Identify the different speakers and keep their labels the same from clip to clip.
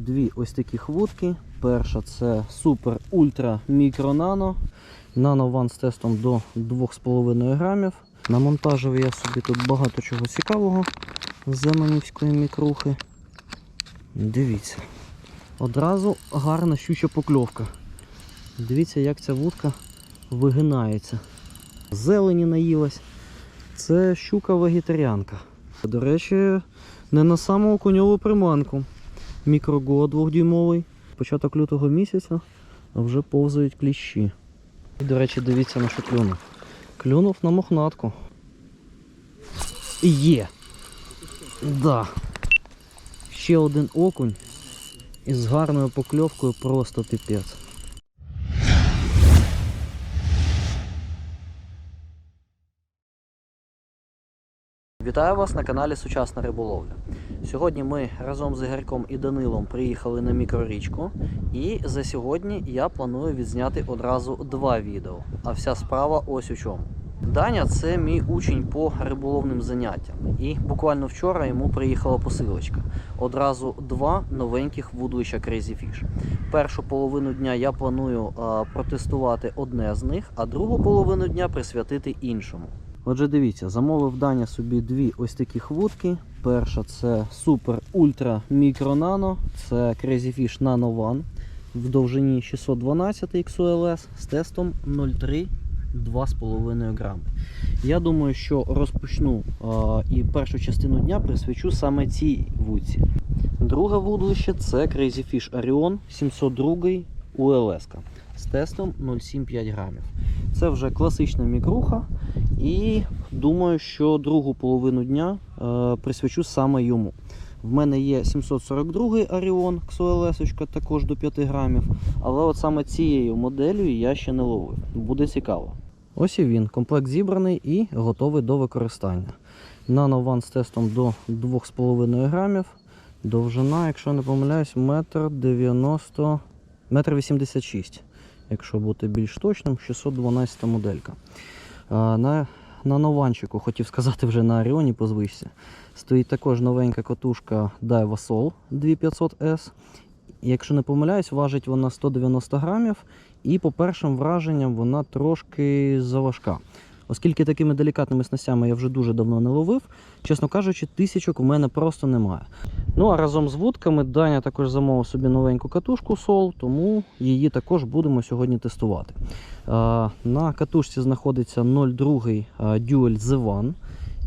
Speaker 1: Дві ось таких вудки. Перша це Super Ultra Micro Nano. Nano One з тестом до 2,5 грамів. Намонтажив я собі тут багато чого цікавого з земанівської мікрухи. Дивіться. Одразу гарна щуча покльовка. Дивіться, як ця вудка вигинається. Зелені наїлась. Це щука вегетаріанка. До речі, не на саму коньову приманку. Мікрого двохдюймовий. Початок лютого місяця, а вже повзають кліщі. І, до речі, дивіться на що клюнув. Клюнув на мохнатку. І Є. Да. Ще один окунь із гарною покльовкою просто піпець. Вітаю вас на каналі Сучасна риболовля. Сьогодні ми разом з Ігорьком і Данилом приїхали на мікрорічку, і за сьогодні я планую відзняти одразу два відео. А вся справа ось у чому. Даня це мій учень по риболовним заняттям. І буквально вчора йому приїхала посилочка. Одразу два новеньких вудлища Crazy Fish. Першу половину дня я планую протестувати одне з них, а другу половину дня присвятити іншому. Отже, дивіться, замовив Даня собі дві ось таких вудки. Перша це Super Ultra Micro Nano, це Crazy Fish Nano One в довжині 612 XOLS з тестом 0,3 2,5 грами. Я думаю, що розпочну а, і першу частину дня присвячу саме цій вудці. Друге вудлище це Crazy Fish Orion 702 ULS з тестом 0,75 грамів. Це вже класична мікруха, і думаю, що другу половину дня е, присвячу саме йому. В мене є 742 Orion XOLS, також до 5 грамів, але от саме цією моделлю я ще не ловив. Буде цікаво. Ось і він. Комплект зібраний і готовий до використання. One з тестом до 2,5 грамів. Довжина, якщо не помиляюсь, 1,90 м, 1,86 м. Якщо бути більш точним, 612 моделька. А, На, на нованчику, хотів сказати вже на Оріоні по стоїть також новенька катушка Daiwa Sol 2500S. Якщо не помиляюсь, важить вона 190 грамів, і по першим враженням вона трошки заважка. Оскільки такими делікатними снастями я вже дуже давно не ловив, чесно кажучи, тисячок у мене просто немає. Ну а разом з вудками Даня також замовив собі новеньку катушку Sol, тому її також будемо сьогодні тестувати. На катушці знаходиться 0,2 Dual The One.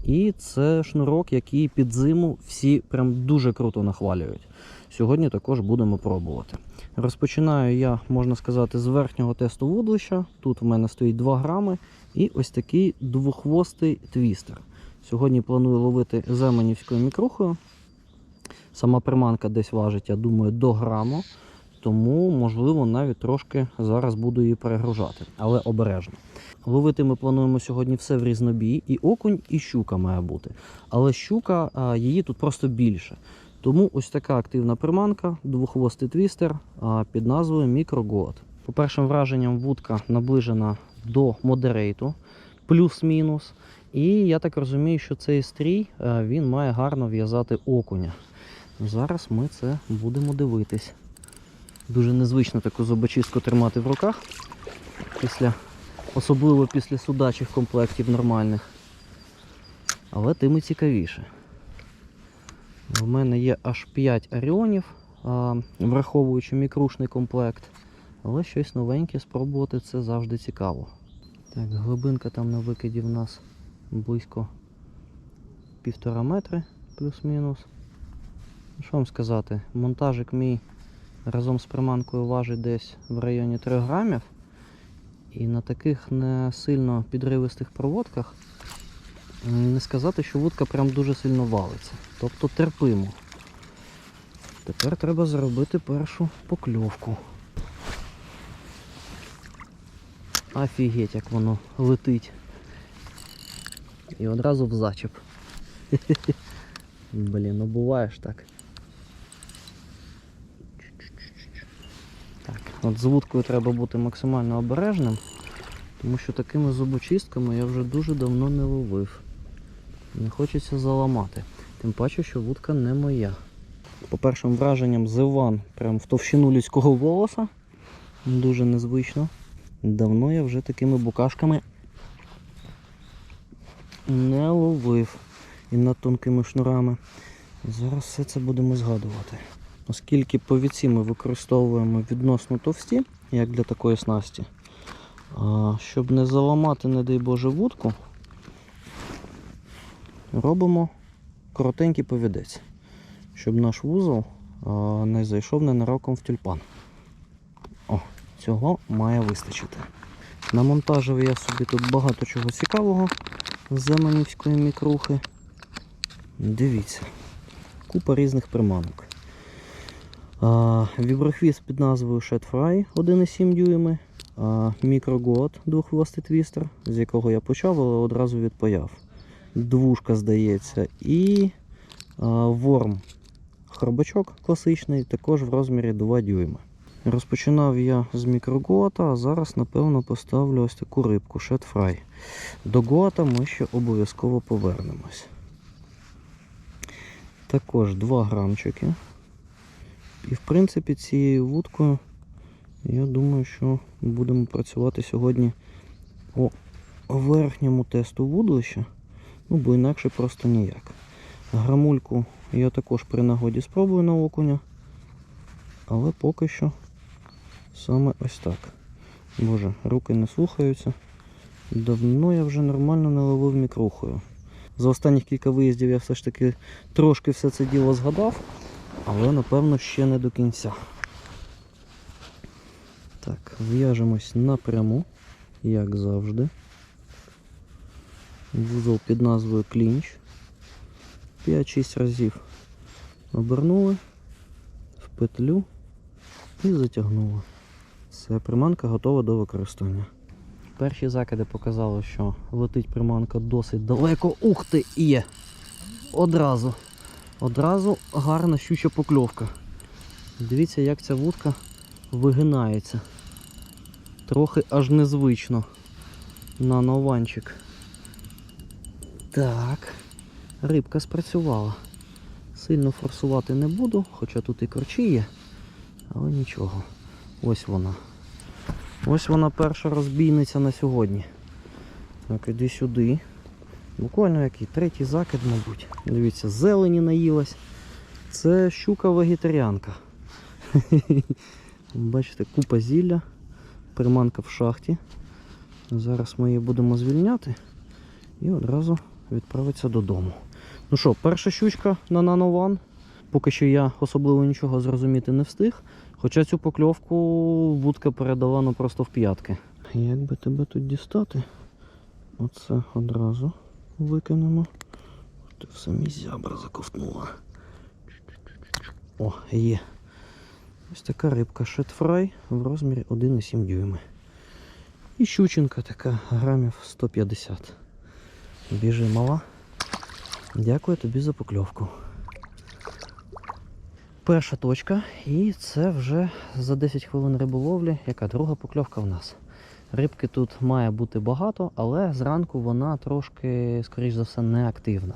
Speaker 1: І це шнурок, який під зиму всі прям дуже круто нахвалюють. Сьогодні також будемо пробувати. Розпочинаю я, можна сказати, з верхнього тесту вудлища. Тут в мене стоїть 2 грами і ось такий двохвостий твістер. Сьогодні планую ловити земанівською мікрухою. Сама приманка десь важить, я думаю, до граму. Тому, можливо, навіть трошки зараз буду її перегружати, але обережно. Ловити ми плануємо сьогодні все в різнобій, і окунь, і щука має бути. Але щука, її тут просто більше. Тому ось така активна приманка, двохвостий твістер під назвою Micro По першим враженням вудка наближена до модерейту, плюс-мінус. І я так розумію, що цей стрій він має гарно в'язати окуня. Зараз ми це будемо дивитись. Дуже незвично таку зубочистку тримати в руках, після, особливо після судачих комплектів нормальних. Але тим і цікавіше. У мене є аж 5 аріонів, враховуючи мікрушний комплект. Але щось новеньке спробувати це завжди цікаво. Так, глибинка там на викиді в нас близько півтора метри плюс-мінус. Ну, Що вам сказати, монтажик мій разом з приманкою важить десь в районі 3 грамів. І на таких не сильно підривистих проводках не сказати, що вудка прям дуже сильно валиться. Тобто терпимо. Тепер треба зробити першу покльовку. Офігеть, як воно летить. І одразу в зачеп. Блін, ну буває ж так. Так, от з вудкою треба бути максимально обережним, тому що такими зубочистками я вже дуже давно не ловив. Не хочеться заламати. Тим паче, що вудка не моя. По першим враженням зиван прям в товщину людського волоса. Дуже незвично. Давно я вже такими букашками не ловив і над тонкими шнурами. Зараз все це будемо згадувати. Оскільки повіці ми використовуємо відносно товсті, як для такої снасті, щоб не заламати, не дай Боже, вудку, робимо коротенький повідець, щоб наш вузол не зайшов ненароком в тюльпан. Цього має вистачити. Намонтажив я собі тут багато чого цікавого з земанівської мікрухи. Дивіться, купа різних приманок. Віброхвіст під назвою Shed Fry 1,7 дюйми, мікрогод двохвостий твістер, з якого я почав, але одразу відпаяв. Двушка, здається, і а, ворм хробачок класичний, також в розмірі 2 дюйми. Розпочинав я з мікрогота, а зараз, напевно, поставлю ось таку рибку Fry. До гота ми ще обов'язково повернемось. Також 2 грамчики. І в принципі цією вудкою я думаю, що будемо працювати сьогодні по верхньому тесту вудлища. Ну, бо інакше просто ніяк. Грамульку я також при нагоді спробую на окуня. Але поки що саме ось так. Боже, руки не слухаються. Давно я вже нормально не ловив мікрухою. За останніх кілька виїздів я все ж таки трошки все це діло згадав, але напевно ще не до кінця. Так, в'яжемось напряму, як завжди. Вузол під назвою клінч. 5-6 разів обернули в петлю і затягнули. Все, приманка готова до використання. Перші закиди показали, що летить приманка досить далеко. Ух ти, є! Одразу. Одразу гарна щуча покльовка. Дивіться, як ця вудка вигинається. Трохи аж незвично на нованчик. Так, рибка спрацювала. Сильно форсувати не буду, хоча тут і корчі є, але нічого. Ось вона. Ось вона перша розбійниця на сьогодні. Так, іди сюди. Буквально який третій закид, мабуть. Дивіться, зелені наїлась. Це щука вегетаріанка. Бачите, купа зілля, приманка в шахті. Зараз ми її будемо звільняти і одразу відправитися додому. Ну що, перша щучка на нанован. Поки що я особливо нічого зрозуміти не встиг. Хоча цю покльовку вудка передала ну просто в п'ятки. Як би тебе тут дістати? Оце одразу викинемо. Ти в самі зябра заковтнула. О, є. Ось така рибка шетфрай в розмірі 1,7 дюйми. І щучинка така грамів 150. Біжи мала. Дякую тобі за покльовку. Перша точка, і це вже за 10 хвилин риболовлі, яка друга покльовка в нас. Рибки тут має бути багато, але зранку вона трошки, скоріш за все, не активна.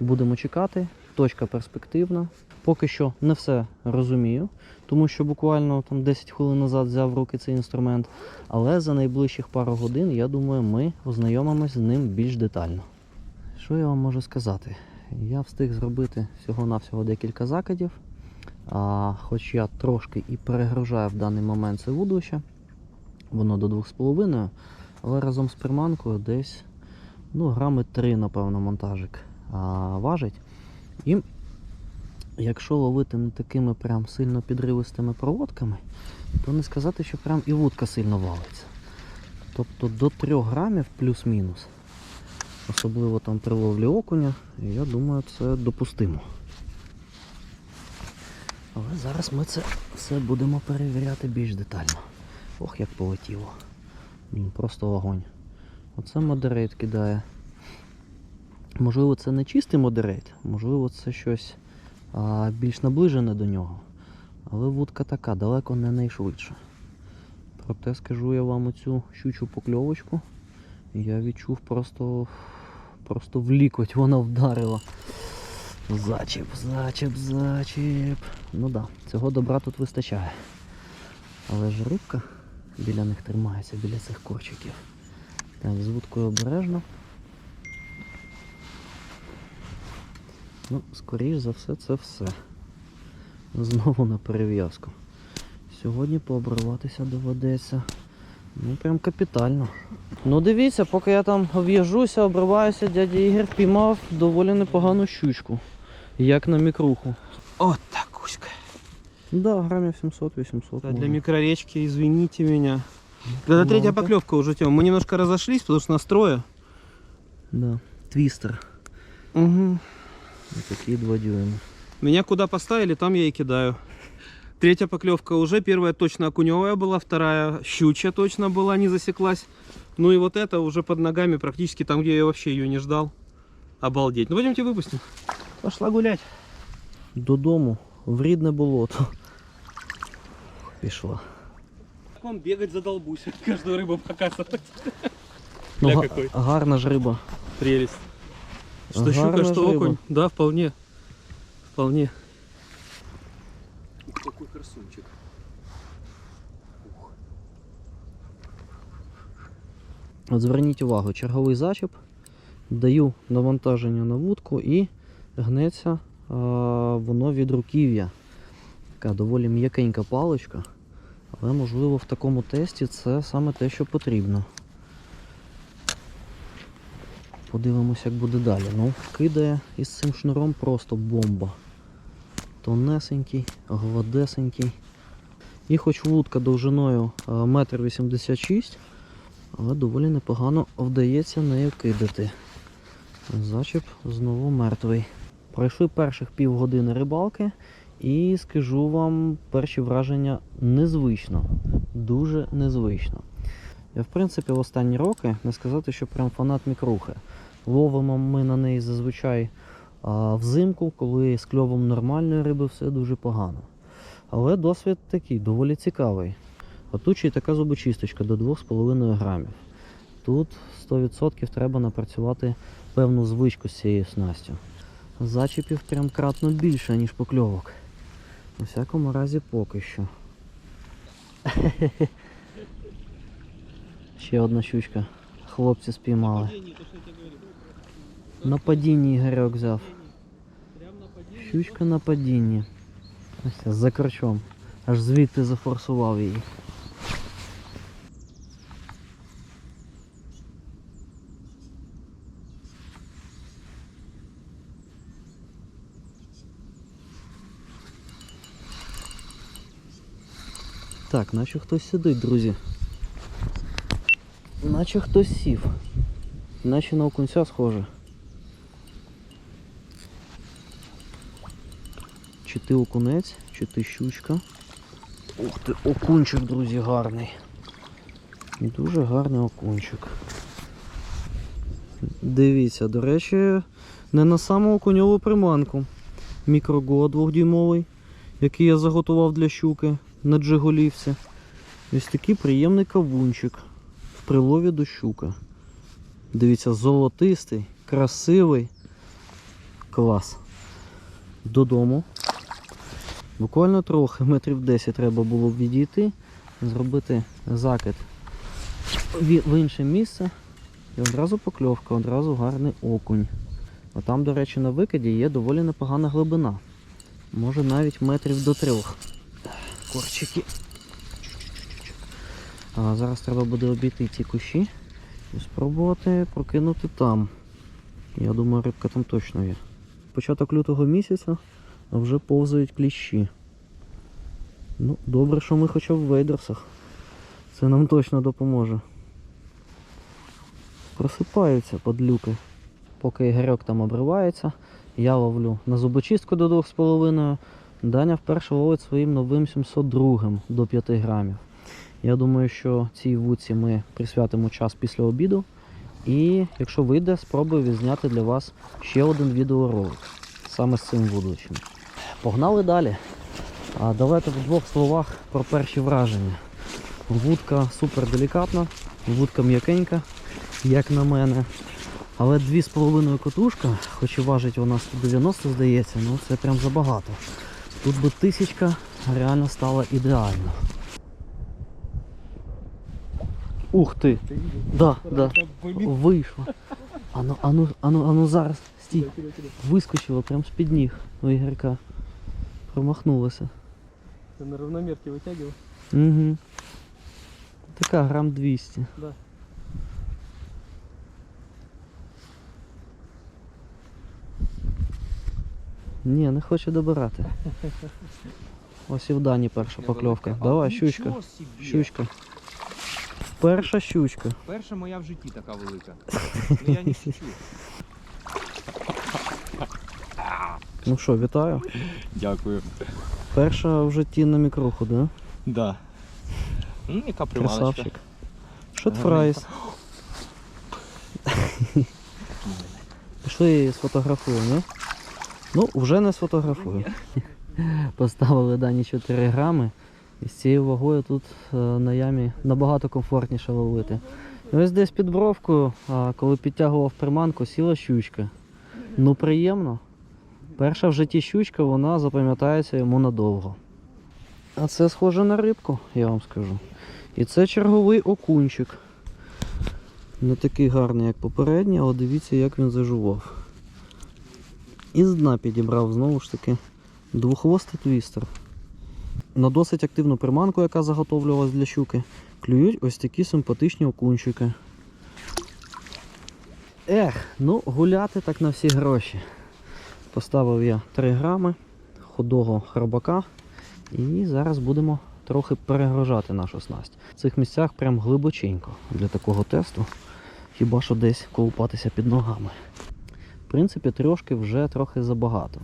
Speaker 1: Будемо чекати, точка перспективна. Поки що не все розумію, тому що буквально там 10 хвилин назад взяв в руки цей інструмент. Але за найближчих пару годин, я думаю, ми ознайомимось з ним більш детально. Що я вам можу сказати? Я встиг зробити всього-навсього декілька закидів. А, хоч я трошки і перегружаю в даний момент це вудлище, воно до 2,5, але разом з приманкою десь ну, грами 3, напевно, монтажик а, важить. І якщо ловити не такими прям сильно підривистими проводками, то не сказати, що прям і вудка сильно валиться. Тобто до 3 грамів плюс-мінус. Особливо там при ловлі окуня, я думаю, це допустимо. Але зараз ми це все будемо перевіряти більш детально. Ох, як полетіло. Просто вогонь. Оце модерейт кидає. Можливо, це не чистий модерейт, можливо, це щось а, більш наближене до нього. Але вудка така, далеко не найшвидша. Проте скажу я вам оцю щучу покльовочку. Я відчув просто, просто в лікоть вона вдарила. Зачіп, зачіп, зачіп. Ну да, цього добра тут вистачає. Але ж рибка біля них тримається, біля цих корчиків. Так, з вудкою обережно. Ну, скоріш за все, це все. Знову на перев'язку. Сьогодні пообриватися доведеться. Ну, прям капітально. Ну дивіться, поки я там в'їжджуся, обриваюся, дядя Ігор піймав доволі непогану щучку. Як на мікруху.
Speaker 2: Вот так, Кузька.
Speaker 1: Да, грамів 700-800.
Speaker 2: Да, для
Speaker 1: може.
Speaker 2: микроречки, извините меня. Это третья
Speaker 1: Ладно.
Speaker 2: поклевка уже, Тём. Мы немножко разошлись, потому что настроя.
Speaker 1: Да. Твістер.
Speaker 2: Угу.
Speaker 1: Такі два дюйми.
Speaker 2: Меня куда поставили, там я и кидаю. Третья поклевка уже, первая точно окуневая была, вторая щучья точно была, не засеклась. Ну и вот это уже под ногами, практически там, где я вообще ее не ждал. Обалдеть. Ну пойдемте выпустим. Пошла гулять.
Speaker 1: Додому, в рідне болото. Пішла.
Speaker 2: Как вам бегать задолбусь, каждую рыбу показывать.
Speaker 1: Ну,
Speaker 2: Ля
Speaker 1: га-
Speaker 2: какой.
Speaker 1: гарна ж риба.
Speaker 2: Прелесть. Что
Speaker 1: Гарная
Speaker 2: щука, что
Speaker 1: же рыба.
Speaker 2: окунь. Да, вполне. Вполне. Какой красунчик.
Speaker 1: От зверніть увагу, черговий зачіп. Даю навантаження на вудку і гнеться воно від руків'я. Така доволі м'якенька паличка. Але можливо в такому тесті це саме те, що потрібно. Подивимось, як буде далі. Ну, кидає із цим шнуром просто бомба. Тонесенький, гладесенький. І хоч вудка довжиною 1,86 м, але доволі непогано вдається нею кидати. Зачіп знову мертвий. Пройшли перших півгодини рибалки і скажу вам перші враження незвично. Дуже незвично. Я, в принципі, в останні роки не сказати, що прям фанат мікрухи. Ловимо ми на неї зазвичай а, взимку, коли з кльовом нормальної риби все дуже погано. Але досвід такий, доволі цікавий. А тут ще й така зубочисточка до 2,5 грамів. Тут 100% треба напрацювати певну звичку з цією снастю. Зачіпів прям кратно більше, ніж покльовок. У всякому разі поки що. Ще одна щучка. Хлопці спіймали. На падінні Ігорьок взяв. Щучка на падінні. Ось за корчом. Аж звідти зафорсував її. Так, наче хтось сидить, друзі. Наче хтось сів. Наче на окунця схоже. Чи ти окунець, чи ти щучка. Ух ти, окунчик, друзі, гарний. Дуже гарний окунчик. Дивіться, до речі, не на саму окуньову приманку. Мікрого двохдюймовий, який я заготував для щуки на джиголівці. Ось такий приємний кавунчик в прилові до щука. Дивіться, золотистий, красивий. Клас. Додому. Буквально трохи, метрів 10 треба було б відійти, зробити закид в інше місце. І одразу покльовка, одразу гарний окунь. А там, до речі, на викиді є доволі непогана глибина. Може навіть метрів до трьох. Корчики. А зараз треба буде обійти ці кущі і спробувати прокинути там. Я думаю, рибка там точно є. Початок лютого місяця, а вже повзають кліщі. Ну, добре, що ми хоча б в вейдерсах. Це нам точно допоможе. Просипаються подлюки. Поки Ігорьок там обривається, я ловлю на зубочистку до 2,5. Даня вперше ловить своїм новим 702 до 5 грамів. Я думаю, що цій вудці ми присвятимо час після обіду. І якщо вийде, спробую відзняти для вас ще один відеоролик саме з цим вудлищем. Погнали далі. А давайте в двох словах про перші враження. Вудка супер делікатна, вудка м'якенька, як на мене. Але 2,5 котушка, хоч і важить вона 190, здається, ну це прям забагато. Тут би тисячка реально стала ідеально. Ух ти! Да, да. Вийшло. Ану, ану, ану, ану зараз. Стій. Вискочило прям з-під ніг у Ігорка. Промахнулося.
Speaker 2: Ты на равномерке вытягивал?
Speaker 1: Угу. Така грам 200.
Speaker 2: Да.
Speaker 1: Ні, не хоче добирати. Ось і в Дані перша покльовка. Давай, щучка. Щучка. Перша щучка.
Speaker 3: Перша моя в житті така велика. Ну я не шучу.
Speaker 1: Ну що, вітаю.
Speaker 3: Дякую.
Speaker 1: Перша в житті на мікруху, да?
Speaker 3: Да. Ну, яка приманочка.
Speaker 1: Красавчик. Шотфрайс. Пішли її сфотографуємо, не? Ну, вже не сфотографую. Поставили дані 4 грами. І з цією вагою тут е, на ямі набагато комфортніше ловити. Ось десь під бровкою, коли підтягував приманку, сіла щучка. Ну приємно. Перша в житті щучка, вона запам'ятається йому надовго. А це схоже на рибку, я вам скажу. І це черговий окунчик. Не такий гарний, як попередній, але дивіться, як він зажував. І з дна підібрав знову ж таки двохвостий твістер. На досить активну приманку, яка заготовлювалась для щуки, клюють ось такі симпатичні окунчики. Ех, ну гуляти так на всі гроші. Поставив я 3 грами худого хробака і зараз будемо трохи перегружати нашу снасть. В цих місцях прям глибоченько для такого тесту. Хіба що десь колупатися під ногами. В принципі, трошки вже трохи забагато.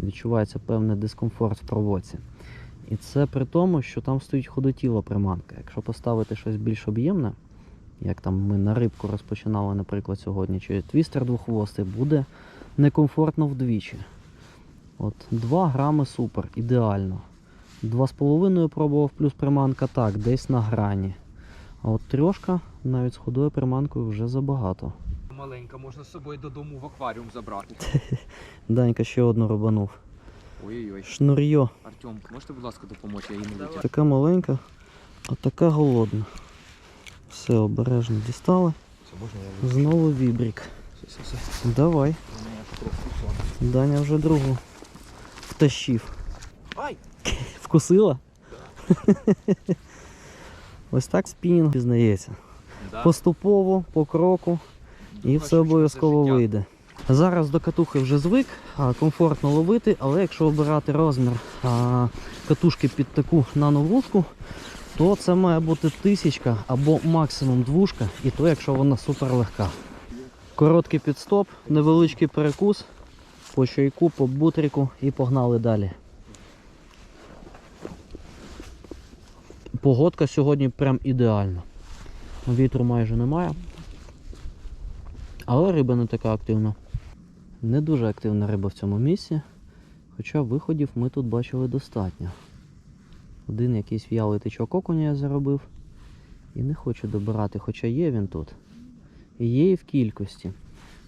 Speaker 1: Відчувається певний дискомфорт в проводці. І це при тому, що там стоїть ходотіла приманка. Якщо поставити щось більш об'ємне, як там ми на рибку розпочинали, наприклад, сьогодні, чи твістер двохвостий, буде некомфортно вдвічі. От 2 грами супер, ідеально. 2,5 пробував плюс приманка так, десь на грані. А от трьошка навіть з ходою приманкою вже забагато.
Speaker 3: Маленька, можна з собою додому в акваріум забрати.
Speaker 1: Данька ще одну рубанув.
Speaker 3: Ой-ой-ой.
Speaker 1: Шнур'йо.
Speaker 3: Артем, можете, будь ласка, допомогти, я її не витягну.
Speaker 1: Така маленька, а така голодна. Все, обережно дістали. Знову вібрік. Давай. Даня вже другу втащив.
Speaker 3: Ай!
Speaker 1: Вкусила? Ось так спінінг пізнається.
Speaker 3: Да.
Speaker 1: Поступово, по кроку, і все обов'язково вийде. Зараз до катухи вже звик, комфортно ловити, але якщо обирати розмір катушки під таку нановудку, то це має бути тисячка або максимум двушка, і то якщо вона супер легка. Короткий підстоп, невеличкий перекус, по чайку, по бутріку і погнали далі. Погодка сьогодні прям ідеальна. Вітру майже немає. Але риба не така активна. Не дуже активна риба в цьому місці. Хоча виходів ми тут бачили достатньо. Один якийсь в'ялий тичок окуня я заробив. І не хочу добирати, хоча є він тут. І є і в кількості.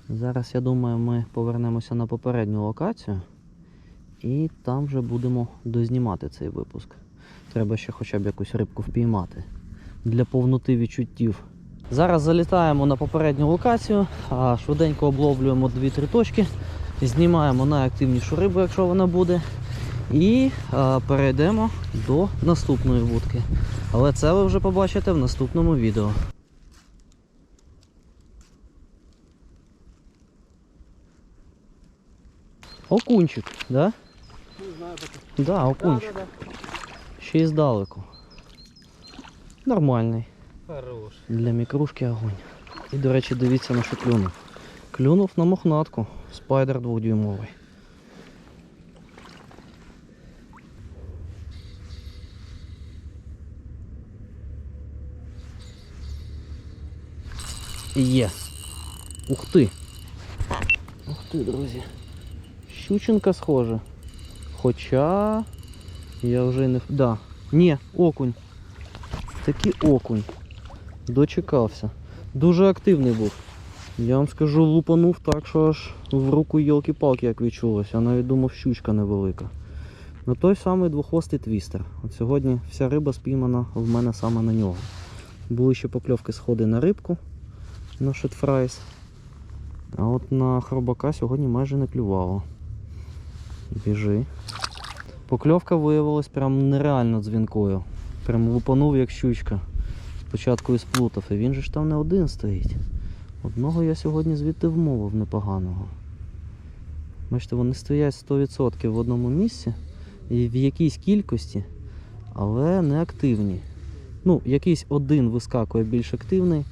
Speaker 1: Зараз, я думаю, ми повернемося на попередню локацію. І там вже будемо дознімати цей випуск. Треба ще хоча б якусь рибку впіймати для повноти відчуттів. Зараз залітаємо на попередню локацію, швиденько обловлюємо 2-3 точки, знімаємо найактивнішу рибу, якщо вона буде, і перейдемо до наступної вудки. Але це ви вже побачите в наступному відео. Окунчик, да?
Speaker 2: Не знаю, так.
Speaker 1: Да, окунчик. Ще й здалеку. Нормальний.
Speaker 2: Хорош.
Speaker 1: Для мікрушки огонь. І, до речі, дивіться на що клюнув. Клюнув на мохнатку. Спайдер двохдюймовий. Є. Ух ти. Ух ти, друзі. Щученка схожа. Хоча. Я вже не. Да. Ні, окунь. Такий окунь. Дочекався. Дуже активний був. Я вам скажу, лупанув так, що аж в руку йолки-палки як відчулося. Я навіть думав, щучка невелика. Ну той самий двохвостий твістер. От сьогодні вся риба спіймана в мене саме на нього. Були ще покльовки сходи на рибку на шитфрайс. А от на хробака сьогодні майже не клювало. Біжи. Покльовка виявилась прям нереально дзвінкою. Прям лупанув як щучка. Спочатку і сплутав, і він же ж там не один стоїть. Одного я сьогодні звідти вмовив непоганого. Бачите, вони стоять 100% в одному місці і в якійсь кількості, але не активні. Ну, якийсь один вискакує більш активний,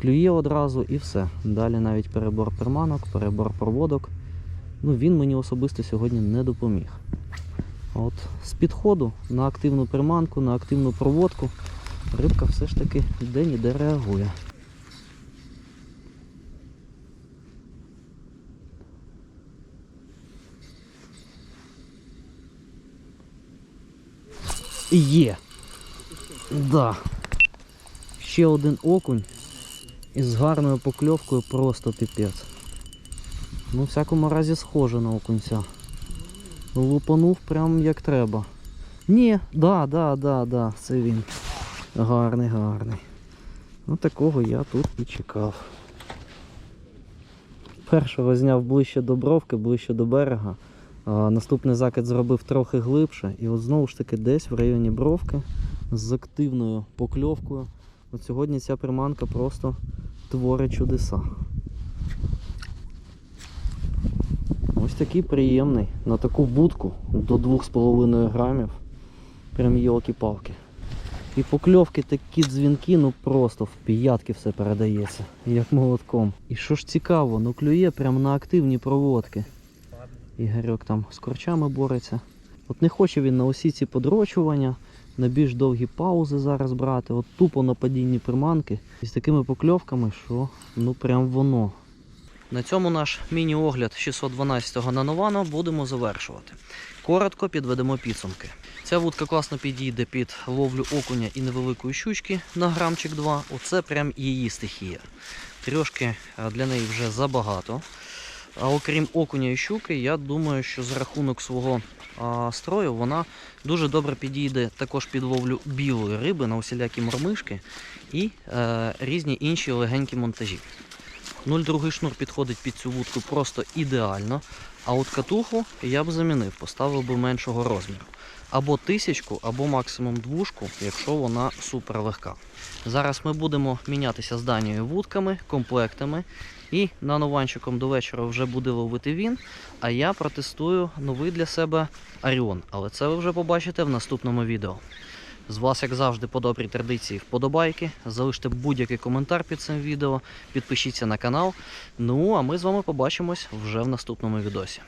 Speaker 1: клює одразу і все. Далі навіть перебор приманок, перебор проводок. Ну, він мені особисто сьогодні не допоміг. От з підходу на активну приманку, на активну проводку рибка все ж таки де-ніде реагує. Є. Да. Ще один окунь із гарною покльовкою просто піпець. Ну, в всякому разі схоже на окунця. Лупанув прям як треба. Ні, да, да, да, да, це він. Гарний, гарний. Ну такого я тут і чекав. Першого зняв ближче до бровки, ближче до берега. А, наступний закид зробив трохи глибше. І от знову ж таки десь в районі бровки з активною покльовкою. От сьогодні ця приманка просто творить чудеса. Ось такий приємний. На таку будку до 2,5 грамів. Прям йолки-палки. І покльовки такі дзвінки, ну просто в п'ятки все передається, як молотком. І що ж цікаво, ну клює прямо на активні проводки. Ігорьок там з корчами бореться. От не хоче він на усі ці подрочування, на більш довгі паузи зараз брати. От тупо на падінні приманки. І з такими покльовками, що ну прям воно. На цьому наш міні-огляд 612-го нановано будемо завершувати. Коротко підведемо підсумки. Ця вудка класно підійде під ловлю окуня і невеликої щучки на грамчик 2. Оце прям її стихія. Трьошки е, для неї вже забагато. А окрім окуня і щуки, я думаю, що за рахунок свого а, строю вона дуже добре підійде також під ловлю білої риби на усілякі мормишки і е, різні інші легенькі монтажі. 0,2 шнур підходить під цю вудку просто ідеально. А от катуху я б замінив, поставив би меншого розміру. Або тисячку, або максимум двушку, якщо вона супер легка. Зараз ми будемо мінятися з Данією вудками, комплектами. І нанованчиком до вечора вже буде ловити він. А я протестую новий для себе Аріон. Але це ви вже побачите в наступному відео. З вас, як завжди, по добрій традиції вподобайки. Залиште будь-який коментар під цим відео, підпишіться на канал. Ну а ми з вами побачимось вже в наступному відосі.